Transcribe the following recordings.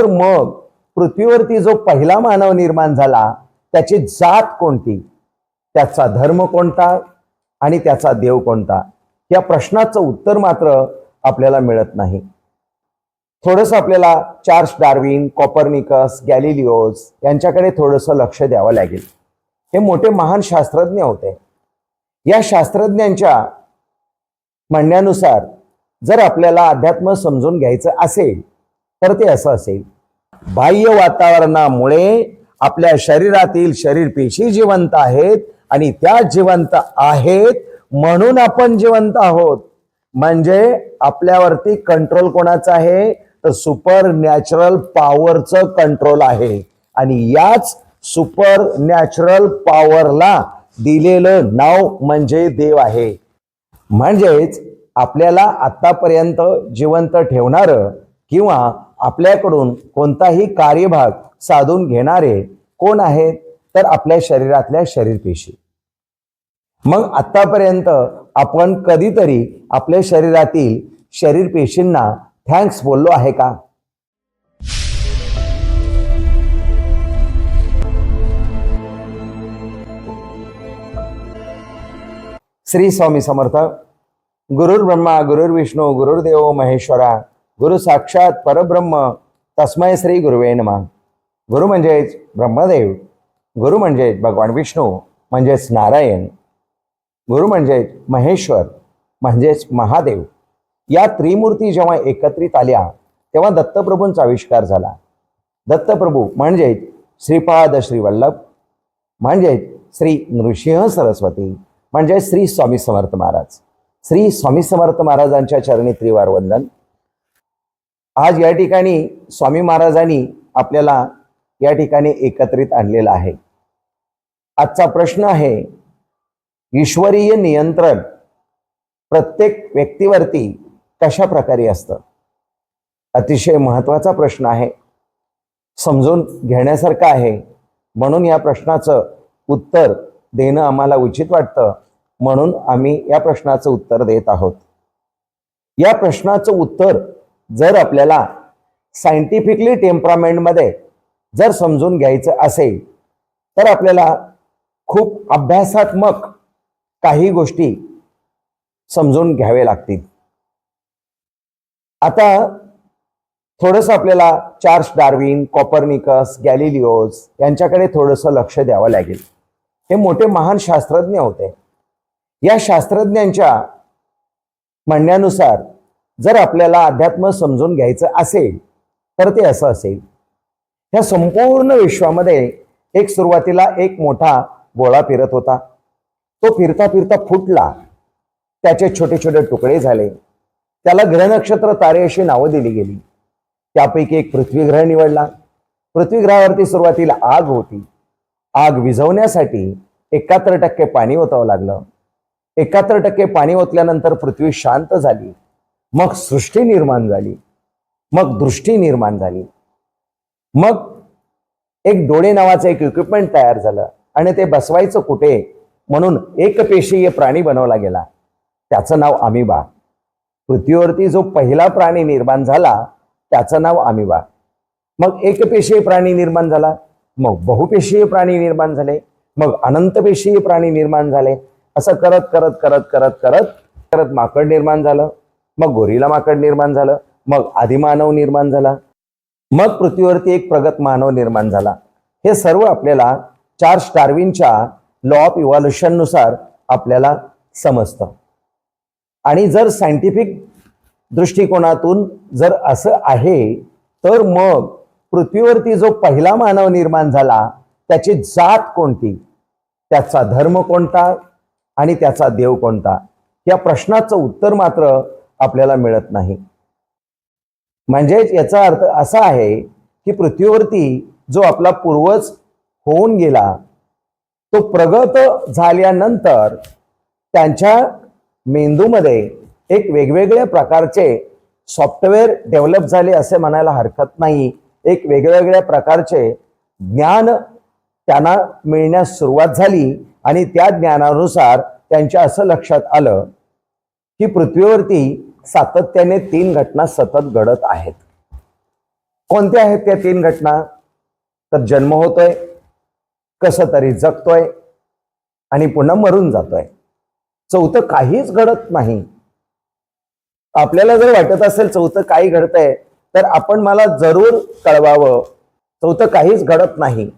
तर मग पृथ्वीवरती जो पहिला मानव निर्माण झाला त्याची जात कोणती? त्याचा धर्म कोणता आणि त्याचा देव कोणता? या प्रश्नाचं उत्तर मात्र आपल्याला मिळत नाही. थोडंसं आपल्याला चार्ल्स डार्विन कॉपरनिकस गॅलिलिओज यांच्याकडे थोडंसं लक्ष द्यावं लागेल. हे मोठे महान शास्त्रज्ञ होते. या शास्त्रज्ञांच्या म्हणण्यानुसार जर आपल्याला अध्यात्म समजून घ्यायचं असेल तर ते असं असेल. बाह्य वातावरणामुळे आपल्या शरीरातील शरीर पेशी जिवंत आहेत आणि त्या जिवंत आहेत म्हणून आपण जिवंत आहोत. म्हणजे आपल्यावरती कंट्रोल कोणाचा आहे? तर सुपर नॅचरल पॉवरचं कंट्रोल आहे. आणि याच सुपर नॅचरल पॉवरला दिलेलं नाव म्हणजे देव आहे. म्हणजेच आपल्याला आतापर्यंत जिवंत ठेवणारं किंवा आपल्याकडून कोणताही कार्यभाग साधून घेणारे कोण आहेत? तर आपल्या शरीरातल्या शरीरपेशी. मग आतापर्यंत आपण कधीतरी आपल्या शरीरातील शरीरपेशींना थँक्स बोललो आहे का? श्री स्वामी समर्थ. गुरुर्ब्रह्मा गुरुर्विष्णू गुरुर्देव महेश्वरा गुरु साक्षात परब्रह्म तस्मय श्री गुरुवे नमा. गुरु म्हणजेच ब्रह्मदेव गुरु म्हणजेच भगवान विष्णू म्हणजेच नारायण गुरु म्हणजेच महेश्वर म्हणजेच महादेव. या त्रिमूर्ती जेव्हा एकत्रित आल्या तेव्हा दत्तप्रभूंचा आविष्कार झाला. दत्तप्रभू म्हणजेच श्रीपाद श्री वल्लभ म्हणजेच श्री नृसिंह सरस्वती म्हणजे श्री स्वामी समर्थ महाराज. श्री स्वामी समर्थ महाराजांच्या चरणी त्रिवार वंदन आज या ठिकाणी स्वामी महाराजांनी आपल्याला या ठिकाणी एकत्रित आणलेला आहे. आजचा प्रश्न आहे ईश्वरीय नियंत्रण प्रत्येक व्यक्तीवरती कशा प्रकारे असतं? अतिशय महत्त्वाचा प्रश्न आहे. समजून घेण्यासारखं आहे. म्हणून या प्रश्नाचं उत्तर देणं आम्हाला उचित वाटतं. म्हणून आम्ही या प्रश्नाचं उत्तर देत आहोत. या प्रश्नाचं उत्तर जर आपल्याला सायंटिफिकली टेम्परामेंटमध्ये जर समजून घ्यायचं असेल तर आपल्याला खूप अभ्यासात्मक काही गोष्टी समजून घ्यावे लागतील. आता थोडंसं आपल्याला चार्ल्स डार्विन कॉपरनिकस गॅलिलिओस यांच्याकडे थोडंसं लक्ष द्यावं लागेल. हे मोठे महान शास्त्रज्ञ होते. या शास्त्रज्ञांच्या म्हणण्यानुसार जर आपल्याला अध्यात्म समजून घ्यायचं असेल तर ते असं असेल. ह्या संपूर्ण विश्वामध्ये एक सुरुवातीला एक मोठा गोळा फिरत होता. तो फिरता फिरता फुटला. त्याचे छोटे छोटे तुकडे झाले. त्याला ग्रहनक्षत्र तारे अशी नावं दिली गेली. त्यापैकी एक पृथ्वीग्रह निवडला. पृथ्वीग्रहावरती सुरुवातीला आग होती. आग विझवण्यासाठी एकाहत्तर टक्के पाणी ओतावं लागलं. एकाहत्तर टक्के पाणी ओतल्यानंतर पृथ्वी शांत झाली. मग सृष्टी निर्माण झाली. मग दृष्टी निर्माण झाली. मग एक डोळे नावाचं एक इक्विपमेंट तयार झालं आणि ते बसवायचं कुठे? म्हणून एक पेशीय प्राणी बनवला गेला. त्याचं नाव आमिबा पृथ्वीवरती जो पहिला प्राणी निर्माण झाला त्याचं नाव आमिबा मग एकपेशीय प्राणी निर्माण झाला. मग बहुपेशीय प्राणी निर्माण झाले. मग अनंतपेशीय प्राणी निर्माण झाले. असं करत करत करत करत करत करत माकड निर्माण झालं. मग गोरीला माकड निर्माण झालं मग आदिमानव निर्माण झाला मग पृथ्वीवरती एक प्रगत मानव निर्माण झाला. हे सर्व आपल्याला चार्ल्स डार्विनच्या लॉ ऑफ इव्हॉल्युशननुसार आपल्याला समजतं. आणि जर सायंटिफिक दृष्टिकोनातून जर असं आहे तर मग पृथ्वीवरती जो पहिला मानव निर्माण झाला त्याची जात कोणती? त्याचा धर्म कोणता? आणि त्याचा देव कोणता? या प्रश्नाचं उत्तर मात्र आपल्याला मिळत नाही. म्हणजेच याचा अर्थ असा आहे की पृथ्वीवरती जो आपला पूर्वज होऊन गेला तो प्रगत झाल्यानंतर त्यांच्या मेंदूमध्ये एक वेगवेगळ्या प्रकारचे सॉफ्टवेअर डेव्हलप झाले असे म्हणायला हरकत नाही. एक वेगवेगळ्या प्रकारचे ज्ञान त्यांना मिळण्यास सुरुवात झाली आणि त्या ज्ञानानुसार त्यांच्या असं लक्षात आलं की पृथ्वीवरती सातत्याने तीन घटना सतत घडत आहेत. कोणत्या आहेत त्या तीन घटना? तर जन्म होतोय कसं तरी जगतोय आणि पुन्हा मरून जातोय. चौथं काहीच घडत नाही. आपल्याला जर वाटत असेल चौथं काही घडतंय तर आपण मला जरूर कळवावं. चौथं काहीच घडत नाही.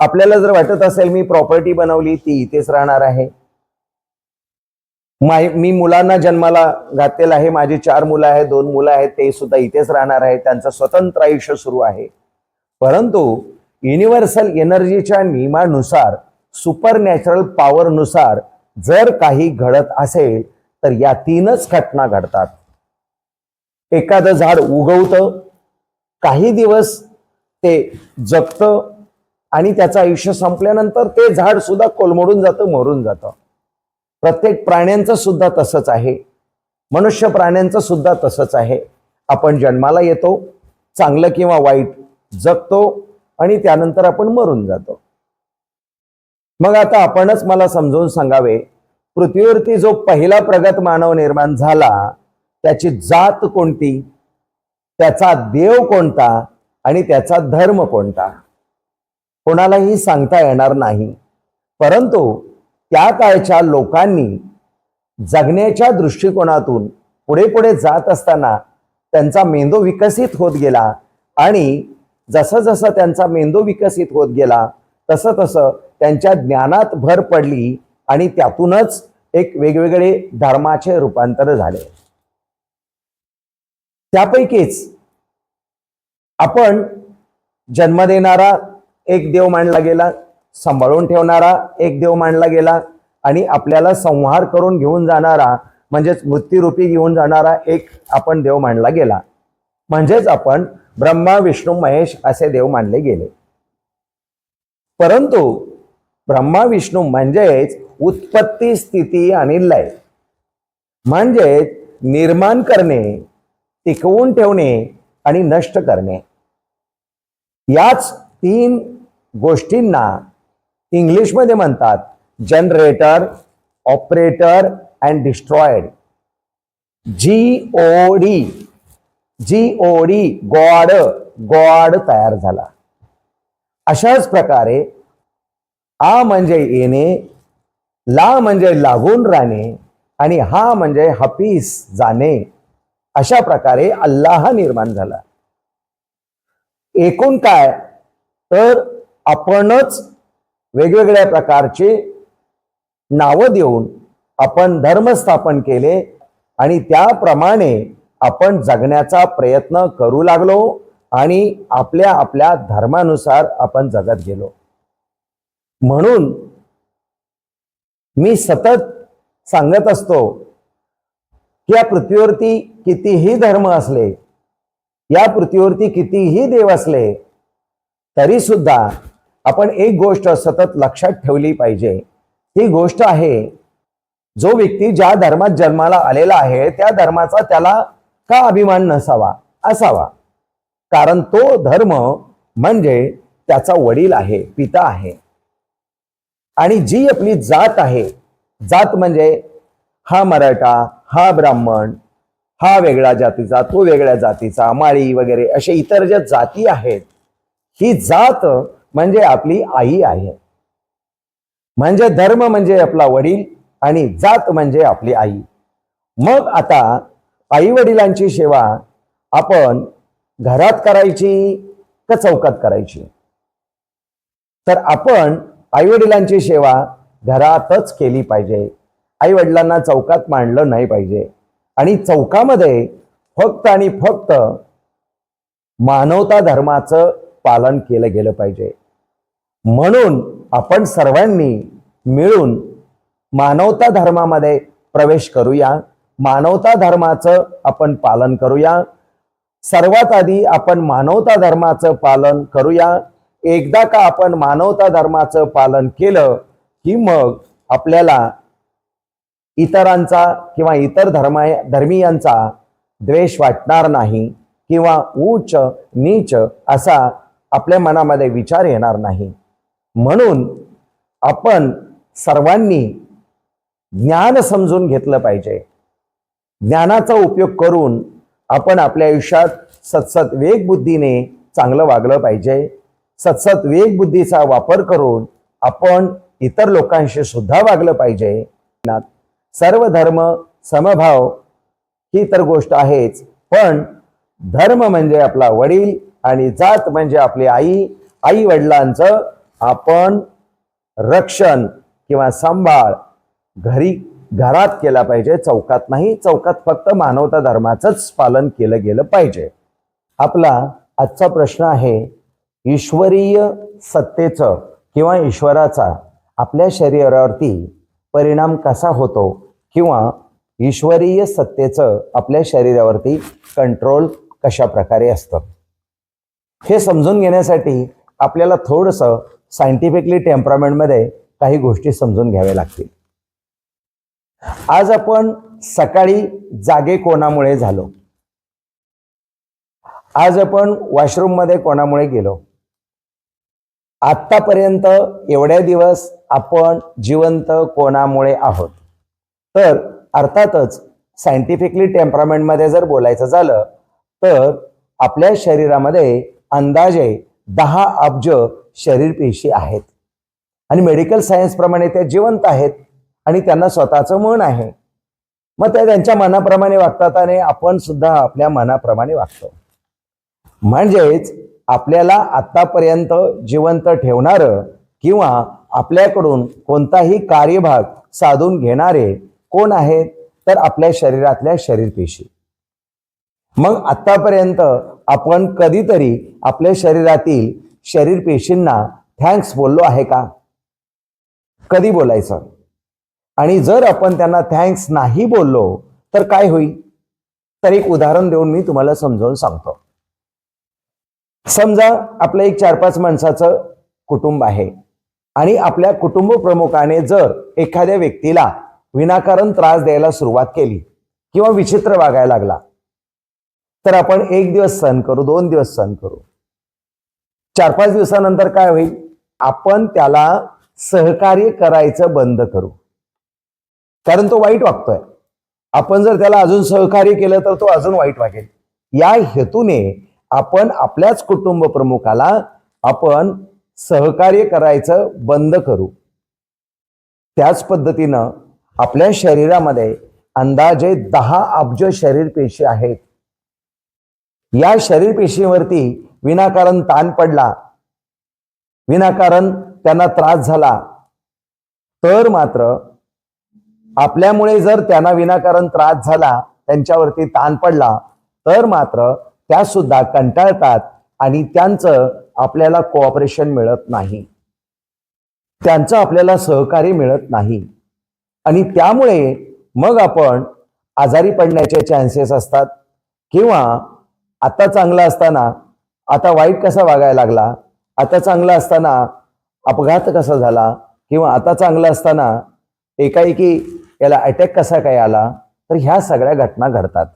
आपल्याला जर वाटत असेल मी प्रॉपर्टी बनवली ती इथेच राहणार आहे. माय मी मुलांना जन्माला घातलेलं आहे. माझी चार मुलं आहेत दोन मुलं आहेत. ते सुद्धा इथेच राहणार आहेत. त्यांचं स्वतंत्र आयुष्य सुरू आहे. परंतु युनिव्हर्सल एनर्जीच्या नियमानुसार सुपर नॅचरल पॉवरनुसार जर काही घडत असेल तर या तीनच घटना घडतात. एखादं झाड उगवतं काही दिवस ते जगतं आणि त्याचं आयुष्य संपल्यानंतर ते झाड सुद्धा कोलमडून जातं मरून जातं. प्रत्येक प्राण्यांचं सुद्धा तसंच आहे. मनुष्य प्राण्यांचं सुद्धा तसंच आहे. आपण जन्माला येतो चांगलं किंवा वाईट जगतो आणि त्यानंतर आपण मरून जातो. मग आता आपणच मला समजून सांगावे पृथ्वीवरती जो पहिला प्रगत मानव निर्माण झाला त्याची जात कोणती? त्याचा देव कोणता आणि त्याचा धर्म कोणता? कोणालाही सांगता येणार नाही. परंतु त्या काळच्या लोकांनी जगण्याच्या दृष्टिकोनातून पुढे पुढे जात असताना त्यांचा मेंदू विकसित होत गेला आणि जसं जसं त्यांचा मेंदू विकसित होत गेला तसं तसं त्यांच्या ज्ञानात भर पडली आणि त्यातूनच एक वेगवेगळे धर्माचे रूपांतर झाले. त्यापैकीच आपण जन्म देणारा एक देव मानला गेला सांभाळून ठेवणारा एक देव मानला गेला आणि आपल्याला संहार करून घेऊन जाणारा म्हणजेच मृत्यूरूपी घेऊन जाणारा एक आपण देव मानला गेला. म्हणजेच आपण ब्रह्मा विष्णू महेश असे देव मानले गेले. परंतु ब्रह्मा विष्णू म्हणजेच उत्पत्ती स्थिती आणि लय. म्हणजेच निर्माण करणे टिकवून ठेवणे आणि नष्ट करणे. याच तीन गोष्टींना इंग्लिशमध्ये म्हणतात generator operator and destroyed G O D G O D god god तयार झाला. अशाच प्रकारे आ म्हणजे येणे ला म्हणजे लागून राहणे आणि हा म्हणजे हपीस जाणे अशा प्रकारे अल्लाह निर्माण झाला. एकूण काय? तर आपणच वेगवेगळ्या प्रकारचे नावं देऊन आपण धर्म स्थापन केले आणि त्याप्रमाणे आपण जगण्याचा प्रयत्न करू लागलो आणि आपल्या आपल्या धर्मानुसार आपण जगत गेलो. म्हणून मी सतत सांगत असतो की या पृथ्वीवरती कितीही धर्म असले या पृथ्वीवरती कितीही देव असले तरी सुद्धा आपण एक गोष्ट सतत लक्षात ठेवली पाहिजे. ही गोष्ट आहे जो व्यक्ती ज्या धर्मात जन्माला आलेला आहे त्या धर्माचा त्याला का अभिमान नसावा? असावा. कारण तो धर्म म्हणजे त्याचा वडील आहे पिता आहे. आणि जी आपली जात आहे जात म्हणजे हा मराठा हा ब्राह्मण हा वेगळ्या जातीचा तो वेगळ्या जातीचा माळी वगैरे असे इतर ज्या जाती आहेत ही जात म्हणजे आपली आई आहे. म्हणजे धर्म म्हणजे आपला वडील आणि जात म्हणजे आपली आई. मग आता आई वडिलांची सेवा आपण घरात करायची का चौकात करायची? तर आपण आई वडिलांची सेवा घरातच केली पाहिजे. आई वडिलांना चौकात मांडलं नाही पाहिजे. आणि चौकामध्ये फक्त आणि फक्त मानवता धर्माचं पालन केलं गेलं पाहिजे. म्हणून आपण सर्वांनी मिळून मानवता धर्मामध्ये प्रवेश करूया. मानवता धर्माचं आपण पालन करूया. सर्वात आधी आपण मानवता धर्माचं पालन करूया. एकदा का आपण मानवता धर्माचं पालन केलं की मग आपल्याला इतरांचा किंवा इतर धर्मा धर्मीयांचा द्वेष वाटणार नाही किंवा उच्च नीच असा आपल्या मनामध्ये विचार येणार नाही. म्हणून आपण सर्वांनी ज्ञान समजून घेतलं पाहिजे. ज्ञानाचा उपयोग करून आपण आपल्या आयुष्यात सतसत वेगबुद्धीने चांगलं वागलं पाहिजे. सतसत वेगबुद्धीचा वापर करून आपण इतर लोकांशी सुद्धा वागलं पाहिजे. सर्व धर्म समभाव ही तर गोष्ट आहेच पण धर्म म्हणजे आपला वडील आणि जात म्हणजे आपली आई आई वडिलांचं आपण रक्षण किंवा सांभाळ घरी घरात केला पाहिजे. चौकात नाही चौकात फक्त मानवता धर्माचंच पालन केलं गेलं पाहिजे. आपला आजचा प्रश्न आहे ईश्वरीय सत्तेचं किंवा ईश्वराचा आपल्या शरीरावरती परिणाम कसा होतो किंवा ईश्वरीय सत्तेचं आपल्या शरीरावरती कंट्रोल कशा प्रकारे असतं? हे समजून घेण्यासाठी आपल्याला थोडंसं सायंटिफिकली टेम्परामेंटमध्ये काही गोष्टी समजून घ्याव्या लागतील. आज आपण सकाळी जागे कोणामुळे झालो? आज आपण वॉशरूममध्ये कोणामुळे गेलो? आत्तापर्यंत एवढ्या दिवस आपण जिवंत कोणामुळे आहोत? तर अर्थातच सायंटिफिकली टेम्परामेंटमध्ये जर बोलायचं झालं तर आपल्या शरीरामध्ये अंदाजे दहा अब्ज शरीर पेशी आहेत. आणि मेडिकल सायन्स प्रमाणे त्या जिवंत आहेत आणि त्यांना स्वतःचं मन आहे. मग त्या त्यांच्या मनाप्रमाणे वागतात आणि आपण सुद्धा आपल्या मनाप्रमाणे वागतो. म्हणजेच आपल्याला आतापर्यंत जिवंत ठेवणारं किंवा आपल्याकडून कोणताही कार्यभाग साधून घेणारे कोण आहेत? तर आपल्या शरीरातल्या शरीर पेशी. मग आतापर्यंत आपण कधीतरी आपल्या शरीरातील शरीर पेशींना थँक्स बोललो आहे का? कधी बोलायचं? आणि जर आपण त्यांना थँक्स नाही बोललो तर काय होईल? तर एक उदाहरण देऊन मी तुम्हाला समजावून सांगतो. समजा आपलं एक चार पाच माणसाचं कुटुंब आहे आणि आपल्या कुटुंब प्रमुखाने जर एखाद्या व्यक्तीला विनाकारण त्रास द्यायला सुरुवात केली किंवा विचित्र वागायला लागला तर आपण एक दिवस सहन करू दोन दिवस सहन करू. चार पाच दिवसानंतर काय होईल? आपण त्याला सहकार्य करायचं बंद करू. कारण तो वाईट वागतोय. आपण जर त्याला अजून सहकार्य केलं तर तो अजून वाईट वागेल. या हेतूने आपण आपल्याच कुटुंब प्रमुखाला आपण सहकार्य करायचं बंद करू. त्याच पद्धतीनं आपल्या शरीरामध्ये अंदाजे दहा अब्ज शरीर पेशी आहेत. या शरीर पेशीवरती विनाकारण ताण पडला विनाकारण त्यांना त्रास झाला तर मात्र आपल्यामुळे जर त्यांना विनाकारण त्रास झाला त्यांच्यावरती ताण पडला तर मात्र त्या सुद्धा कंटाळतात आणि त्यांचं आपल्याला कोऑपरेशन मिळत नाही. त्यांचं आपल्याला सहकार्य मिळत नाही. आणि त्यामुळे मग आपण आजारी पडण्याचे चान्सेस असतात किंवा आता चांगला असताना आता वाईट कसा वागायला लागला? आता चांगला असताना अपघात कसा झाला? किंवा आता चांगला असताना एकाएकी याला अटॅक कसा काय आला? तर ह्या सगळ्या घटना घडतात.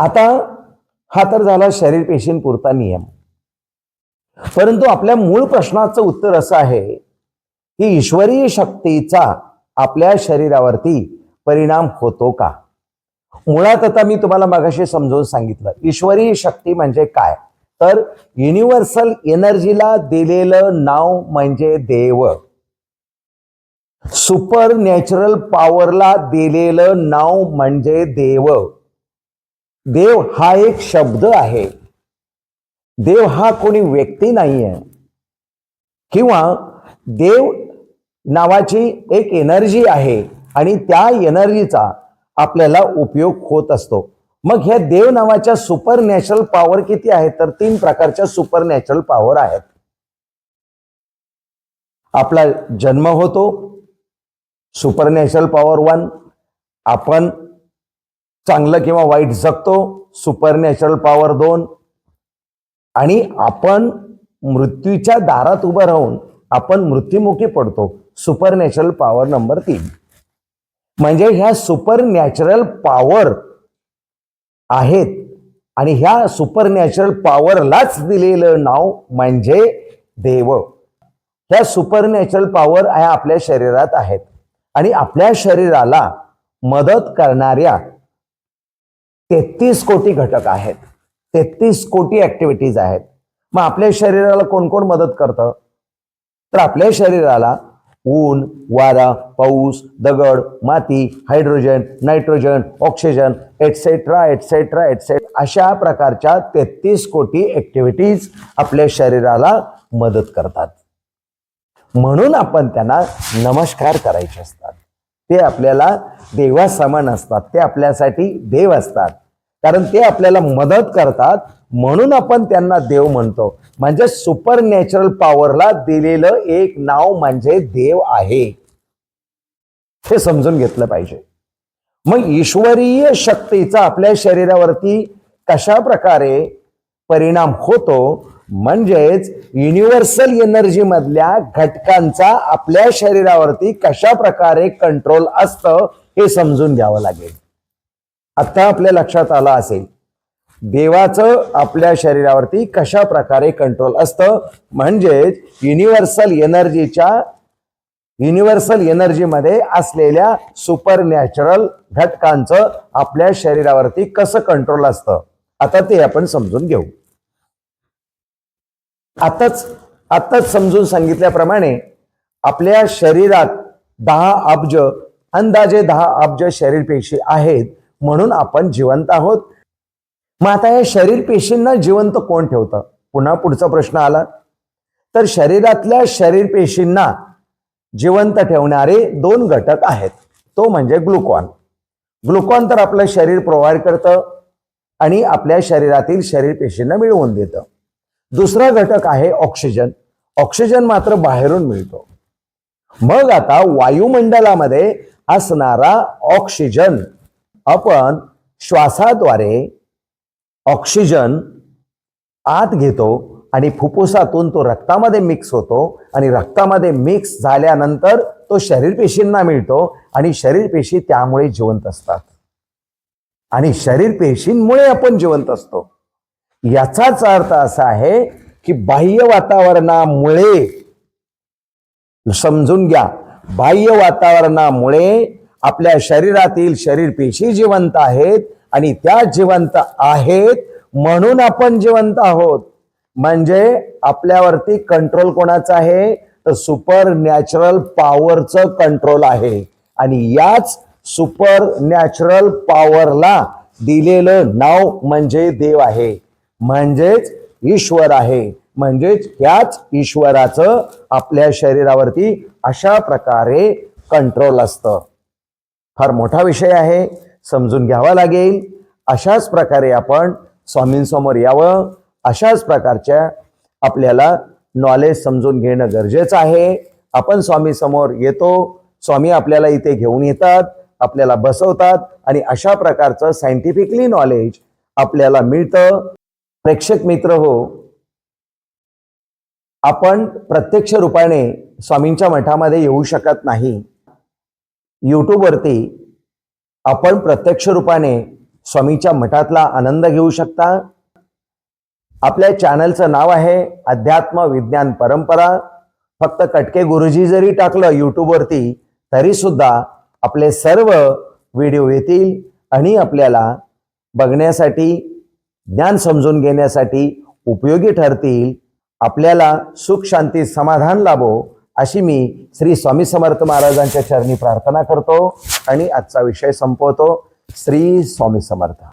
आता हा तर झाला शरीर पेशींपुरता नियम. परंतु आपल्या मूळ प्रश्नाचं उत्तर असं आहे की ईश्वरीय शक्तीचा आपल्या शरीरावरती परिणाम होतो का? मुळात आता मी तुम्हाला मागाशी समजून सांगितलं ईश्वरी शक्ती म्हणजे काय? तर युनिव्हर्सल एनर्जीला दिलेलं नाव म्हणजे देव. सुपर नॅचरल पॉवरला दिलेलं नाव म्हणजे देव. देव हा एक शब्द आहे. देव हा कोणी व्यक्ती नाहीये. किंवा देव नावाची एक एनर्जी आहे आणि त्या एनर्जीचा आपल्याला उपयोग होत असतो. मग ह्या देव नावाच्या सुपर नॅचरल पॉवर किती आहेत तर तीन प्रकारच्या सुपर नॅचरल पॉवर आहेत. आपला जन्म होतो सुपर नॅचरल पॉवर वन आपण चांगलं किंवा वाईट जगतो सुपर नॅचरल पॉवर दोन आणि आपण मृत्यूच्या दारात उभं राहून आपण मृत्युमुखी पडतो सुपर नॅचरल पॉवर नंबर तीन. म्हणजे ह्या सुपर नॅचरल पॉवर आहेत. आणि ह्या सुपर नॅचरल पॉवरलाच दिलेलं नाव म्हणजे देव. ह्या सुपर नॅचरल पॉवर ह्या आपल्या शरीरात आहेत. आणि आपल्या शरीराला मदत करणाऱ्या तेहतीस कोटी घटक आहेत. तेहतीस कोटी ऍक्टिव्हिटीज आहेत. मग आपल्या शरीराला कोण कोण मदत करतं? तर आपल्या शरीराला ऊन वारा पाऊस दगड माती hydrogen nitrogen oxygen etcetera etcetera etcetera अशा प्रकारच्या तेहतीस कोटी ऍक्टिव्हिटीज आपल्या शरीराला मदत करतात. म्हणून आपण त्यांना नमस्कार करायचे असतात. ते आपल्याला देवासमान असतात. ते आपल्यासाठी देव असतात. कारण ते आपल्याला मदत करतात म्हणून आपण त्यांना देव म्हणतो. म्हणजे सुपर नॅचरल पॉवरला दिलेलं एक नाव म्हणजे देव आहे. हे समजून घेतलं पाहिजे. मग ईश्वरीय शक्तीचा आपल्या शरीरावरती कशा प्रकारे परिणाम होतो? म्हणजेच युनिव्हर्सल एनर्जी मधल्या घटकांचा आपल्या शरीरावरती कशा प्रकारे कंट्रोल असतं हे समजून घ्यावं लागेल. आत्ता आपल्या लक्षात आलं असेल देवाचं आपल्या शरीरावरती कशा प्रकारे कंट्रोल असतं? म्हणजेच युनिव्हर्सल एनर्जीच्या युनिव्हर्सल एनर्जीमध्ये असलेल्या सुपर नॅचरल घटकांचं आपल्या शरीरावरती कसं कंट्रोल असतं? आता ते आपण समजून घेऊ. आताच आताच समजून सांगितल्याप्रमाणे आपल्या शरीरात दहा अब्ज अंदाजे दहा अब्ज शरीर पेशी आहेत. म्हणून आपण जिवंत आहोत. मग आता या शरीर पेशींना जिवंत कोण ठेवतं? पुन्हा पुढचा प्रश्न आला. तर शरीरातल्या शरीर पेशींना जिवंत ठेवणारे दोन घटक आहेत. तो म्हणजे ग्लुकॉन. ग्लुकॉन तर आपलं शरीर प्रोव्हाइड करतं आणि आपल्या शरीरातील शरीर पेशींना मिळवून देतं. दुसरा घटक आहे ऑक्सिजन. ऑक्सिजन मात्र बाहेरून मिळतो. मग आता वायुमंडलामध्ये असणारा ऑक्सिजन आपण श्वासाद्वारे ऑक्सिजन आत घेतो आणि फुफ्फुसातून तो रक्तामध्ये मिक्स होतो आणि रक्तामध्ये मिक्स झाल्यानंतर तो शरीर पेशींना मिळतो आणि शरीर पेशी त्यामुळे जिवंत असतात. आणि शरीर पेशींमुळे आपण जिवंत असतो. याचाच अर्थ असा आहे की बाह्य वातावरणामुळे समजून घ्या बाह्य वातावरणामुळे आपल्या शरीरातील शरीर पेशी जिवंत आहेत आणि त्या जिवंत आहेत म्हणून आपण जिवंत आहोत. म्हणजे आपल्यावरती कंट्रोल कोणाचा आहे? तर सुपर नॅचरल पॉवरचं कंट्रोल आहे. आणि याच सुपर नॅचरल पॉवरला दिलेलं नाव म्हणजे देव आहे. म्हणजेच ईश्वर आहे. म्हणजेच याच ईश्वराचं आपल्या शरीरावरती अशा प्रकारे कंट्रोल असतं. फार मोठा विषय आहे समजून घ्यावा लागेल. अशाच प्रकारे आपण स्वामींसमोर यावं अशाच प्रकारच्या आपल्याला नॉलेज समजून घेणं गरजेचं आहे. आपण स्वामी समोर येतो स्वामी आपल्याला इथे घेऊन येतात आपल्याला बसवतात आणि अशा प्रकारचं सायंटिफिकली नॉलेज आपल्याला मिळतं. प्रेक्षक मित्र हो आपण प्रत्यक्ष रूपाने स्वामींच्या मठामध्ये येऊ शकत नाही. यूट्यूबवरती आपण प्रत्यक्ष रूपाने स्वामीच्या मठातला आनंद घेऊ शकता. आपल्या चॅनलचं नाव आहे अध्यात्म विज्ञान परंपरा. फक्त कटके गुरुजी जरी टाकलं यूट्यूबवरती तरी सुद्धा आपले सर्व व्हिडिओ येतील आणि आपल्याला बघण्यासाठी ज्ञान समजून घेण्यासाठी उपयोगी ठरतील. आपल्याला सुख शांती समाधान लाभो. अशी मी श्री स्वामी समर्थ महाराजांच्या चरणी प्रार्थना करतो आणि आजचा विषय संपवतो. श्री स्वामी समर्थ.